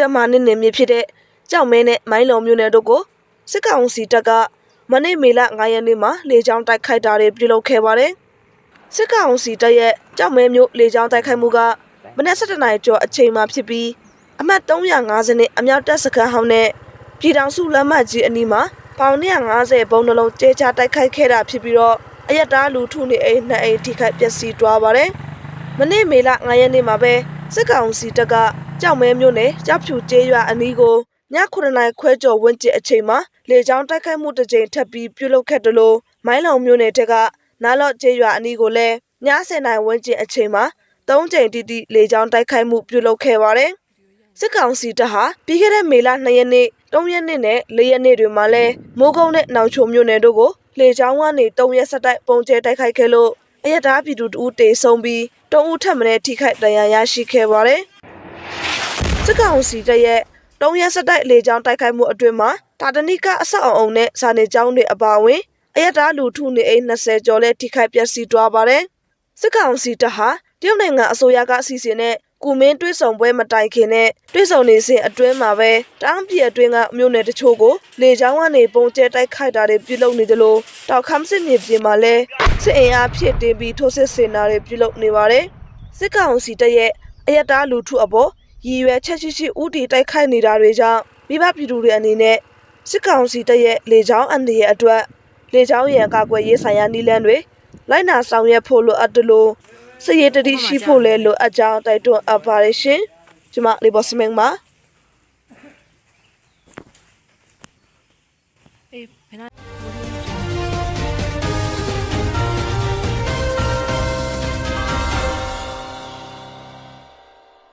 တပ်မှနစ်နေမြဖြစ်တဲ့ကြောက်မဲနဲ့မိုင်းလုံမျိုးနယ်တို့ကိုစစ်ကောင်စီတပ်ကမနေ့မေလ9ရက်နေ့မှာလေကြောင်းတိုက်ခိုက်တာတွေပြုလုပ်ခဲ့ပါတယ်။စစ်ကောင်စီတပ်ရဲ့ကြောက်မဲမျိုးလေကြောင်းတိုက်ခိုက်မှုကမနက်7:00နာရီကျော်အချိန်မှာဖြစ်ပြီးအမှတ်350နဲ့အမြောက်တပ်စခန်းဟောင်းနဲ့ပြည်ထောင်စုလမ်းမကြီးအနီးမှာပေါင်150ဘုံနှလုံးကျဲချတိုက်ခိုက်ခဲ့တာဖြစ်ပြီးတော့အယက်သားလူထုနေအိမ်နှစ်အိမ်ထိခိုက်ပျက်စီးသွားပါတယ်။မနေ့မေလ9ရက်နေ့မှာပဲစစ်ကောင်စီတပ်က ကြောက်မဲမျိုးနဲ့ကြောက်ဖြူကျေးရွာအနီးကိုည9နာရီခွဲကျော်ဝန်းကျင်အချိန်မှာလေကြောင်းတိုက်ခိုက်မှုတစ်ကြိမ်ထပ်ပြီးပြုလုပ်ခဲ့တယ်လို့မိုင်းလောင်မျိုးနယ်ထက်ကနားလော့ကျေးရွာအနီးကိုလည်းည10နာရီဝန်းကျင်အချိန်မှာ၃ကြိမ်တိတိလေကြောင်းတိုက်ခိုက်မှုပြုလုပ်ခဲ့ပါတယ်။စစ်ကောင်စီတပ်ဟာပြီးခဲ့တဲ့မေလ2ရက်နေ့3ရက်နေ့နဲ့4ရက်နေ့တွေမှာလဲမိုးကုတ်နဲ့နောင်ချိုမြို့နယ်တို့ကိုလေကြောင်းကနေ3ရက်ဆက်တိုက်ပုံကျဲတိုက်ခိုက်ခဲ့လို့အရတားပြည်သူတဦးတေဆုံးပြီး3ဦးထပ်မံထိခိုက်ဒဏ်ရာရရှိခဲ့ပါတယ်။ စစ်ကောင်စီတပ်ရဲ့3ရက်ဆက်တိုက်လေကြောင်းတိုက်ခိုက်မှုအတွင်းမှာတာတနိကအဆောက်အအုံနဲ့စာနေကျောင်းတွေအပါအဝင်အရတားလူထုနေအိမ်20ကျော်လဲထိခိုက်ပျက်စီးသွားပါတယ်။စစ်ကောင်စီတပ်ဟာတရုတ်နိုင်ငံအစိုးရကအစီအစဉ်နဲ့ကုမင်းတွဲဆောင်ပွဲမတိုင်ခင်နဲ့တွဲဆောင်နေစဉ်အတွင်းမှာပဲတောင်ပြည်အတွင်းကမြို့နယ်တချို့ကိုလေကြောင်းကနေပုံကျဲတိုက်ခိုက်တာတွေပြုလုပ်နေတယ်လို့တောက်ခမ်းစစ်မြေပြင်မှာလဲစစ်အင်အားဖြစ်တင်ပြီးထိုးစစ်ဆင်တာတွေပြုလုပ်နေပါတယ်စစ်ကောင်စီတပ်ရဲ့အယက်သားလူထုအပေါ် ရည်ရွယ်ချက်ရှိရှိဥတီတိုက်ခိုက်နေတာတွေကြောင့်မိဘပြည်သူတွေအနေနဲ့စစ်ကောင်စီတပ်ရဲ့လေကြောင်းအန္တရာယ်အတွက်လေကြောင်းရန်ကာကွယ်ရေးဆိုင်ရာနည်းလမ်းတွေလိုက်နာဆောင်ရွက်ဖို့လိုအပ်တယ်လို့စည်ရတတိရှိဖို့လည်းလိုအပ်ကြောင်းတိုက်တွန်းအပ်ပါတယ်ရှင်။ကျွန်မလေဘော့စမင်းပါ။